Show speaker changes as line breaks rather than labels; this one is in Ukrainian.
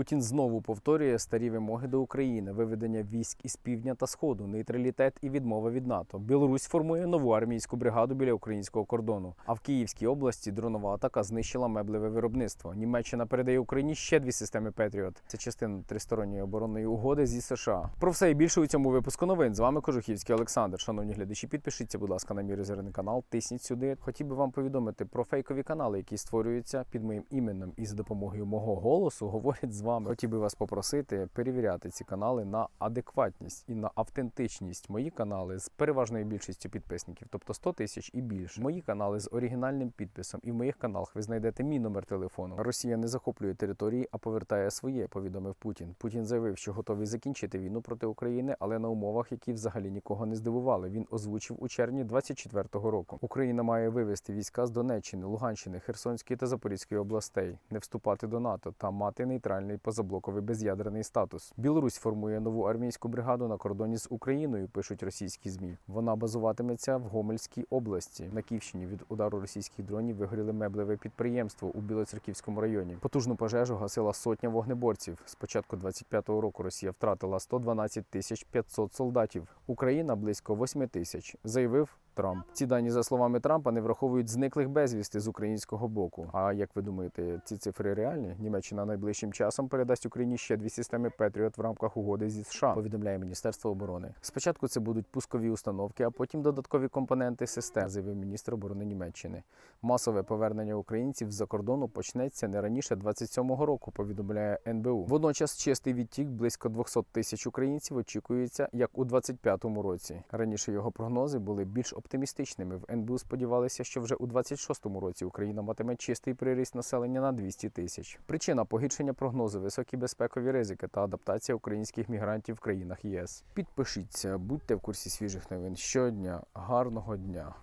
Путін знову повторює старі вимоги до України: виведення військ із півдня та сходу, нейтралітет і відмова від НАТО. Білорусь формує нову армійську бригаду біля українського кордону. А в Київській області дронова атака знищила меблеве виробництво. Німеччина передає Україні ще дві системи Петріот. Це частина тристоронньої оборонної угоди зі США. Про все і більше у цьому випуску новин. З вами Кожухівський Олександр. Шановні глядачі, підпишіться, будь ласка, на мій резервний канал. Тисніть сюди. Хотів би вам повідомити про фейкові канали, які створюються під моїм іменем і за допомогою мого голосу говорять з вами. Хотів би вас попросити перевіряти ці канали на адекватність і на автентичність. Мої канали з переважною більшістю підписників, тобто 100 тисяч і більше. Мої канали з оригінальним підписом. І в моїх каналах ви знайдете мій номер телефону. Росія не захоплює території, а повертає своє. Повідомив Путін. Путін заявив, що готовий закінчити війну проти України, але на умовах, які взагалі нікого не здивували. Він озвучив у червні 24-го року. Україна має вивести війська з Донеччини, Луганщини, Херсонської та Запорізької областей, не вступати до НАТО та мати нейтральний позаблоковий без'ядерний статус. Білорусь формує нову армійську бригаду на кордоні з Україною. Пишуть російські змі. Вона базуватиметься в Гомельській області. На Київщині від удару російських дронів вигоріли меблеве підприємство у Білоцерківському районі. Потужну пожежу гасила сотня вогнеборців. З початку 25-го року Росія втратила 112 тисяч 500 солдатів. Україна близько 8 тисяч. Заявив. Трамп ці дані за словами Трампа не враховують зниклих безвісти з українського боку. А як ви думаєте, ці цифри реальні? Німеччина найближчим часом передасть Україні ще дві системи Петріот в рамках угоди зі США. Повідомляє Міністерство оборони. Спочатку це будуть пускові установки, а потім додаткові компоненти систем, заявив міністр оборони Німеччини. Масове повернення українців з-за кордону почнеться не раніше 27-го року. Повідомляє НБУ. Водночас чистий відтік близько 200 тисяч українців очікується як у 25-му році. Раніше його прогнози були більш оптимістичними. В НБУ сподівалися, що вже у 26-му році Україна матиме чистий приріст населення на 200 тисяч. Причина погіршення прогнозу, високі безпекові ризики та адаптація українських мігрантів в країнах ЄС. Підпишіться, будьте в курсі свіжих новин щодня. Гарного дня!